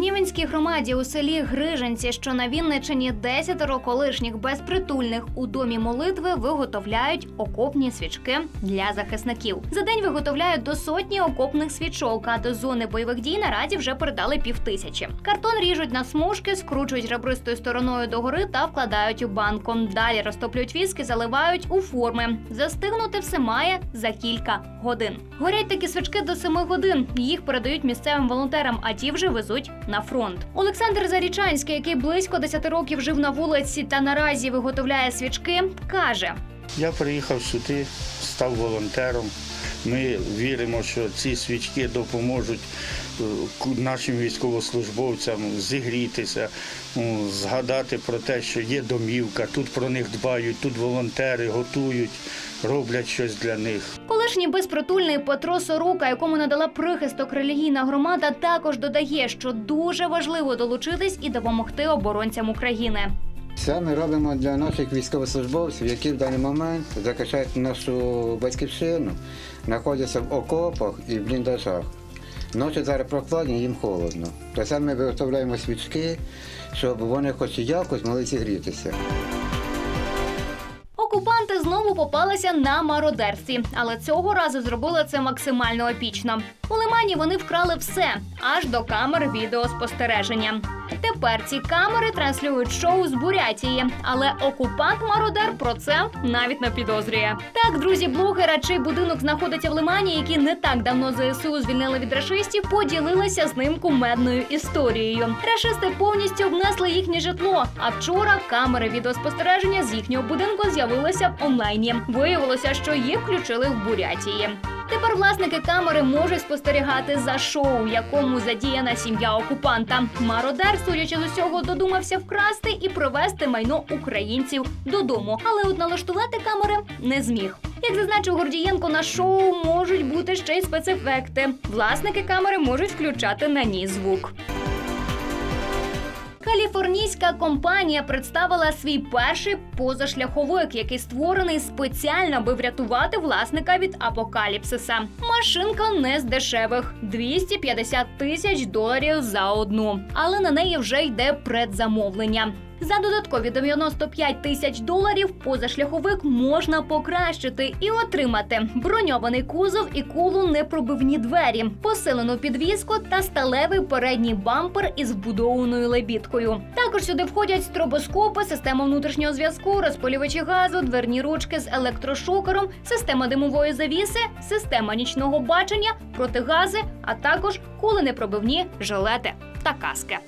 Гнівенській громаді у селі Грижинці, що на Вінничині, десятеро колишніх безпритульних у домі молитви виготовляють окопні свічки для захисників. За день виготовляють до сотні окопних свічок, а до зони бойових дій наразі вже передали півтисячі. Картон ріжуть на смужки, скручують ребристою стороною догори та вкладають у банку. Далі розтоплюють віски, заливають у форми. Застигнути все має за кілька годин. Горять такі свічки до семи годин. Їх передають місцевим волонтерам, а ті вже везуть на фронт. Олександр Зарічанський, який близько 10 років жив на вулиці та наразі виготовляє свічки, каже: Я приїхав сюди, став волонтером. Ми віримо, що ці свічки допоможуть е, нашим військовослужбовцям зігрітися, згадати про те, що є домівка, тут про них дбають, тут волонтери готують, роблять щось для них. Колишній безпритульний Петро Сорока, якому надала прихисток релігійна громада, також додає, що дуже важливо долучитись і допомогти оборонцям України. Це ми робимо для наших військовослужбовців, які в даний момент захищають нашу батьківщину, знаходяться в окопах і в бліндажах. Ночі зараз прохладні, їм холодно. То це ми виготовляємо свічки, щоб вони хоч якось могли зігрітися. Окупанти знову попалися на мародерстві, але цього разу зробили це максимально епічно. У Лимані вони вкрали все аж до камер відеоспостереження. Тепер ці камери транслюють шоу з Бурятії, але окупант-мародер про це навіть не підозрює. Так, друзі блогера, чий будинок знаходиться в Лимані, які не так давно ЗСУ звільнили від рашистів, поділилися з ним кумедною історією. Рашисти повністю обнесли їхнє житло. А вчора камери відеоспостереження з їхнього будинку з'явилися в онлайні. Виявилося, що їх включили в Бурятії. Тепер власники камери можуть спостерігати за шоу, якому задіяна сім'я окупанта. Мародер, судячи з усього, додумався вкрасти і привезти майно українців додому, але от налаштувати камери не зміг. Як зазначив Гордієнко, на шоу можуть бути ще й спецефекти. Власники камери можуть включати на ній звук. Каліфорнійська компанія представила свій перший позашляховик, який створений спеціально, аби врятувати власника від апокаліпсиса. Машинка не з дешевих 250 тисяч доларів за одну, але на неї вже йде предзамовлення. За додаткові 95 тисяч доларів позашляховик можна покращити і отримати броньований кузов і кулу непробивні двері, посилену підвіску та сталевий передній бампер із вбудованою лебідкою. Також сюди входять стробоскопи, система внутрішнього зв'язку, розпилювачі газу, дверні ручки з електрошокером, система димової завіси, система нічного бачення, протигази, а також куленепробивні жилети та каски.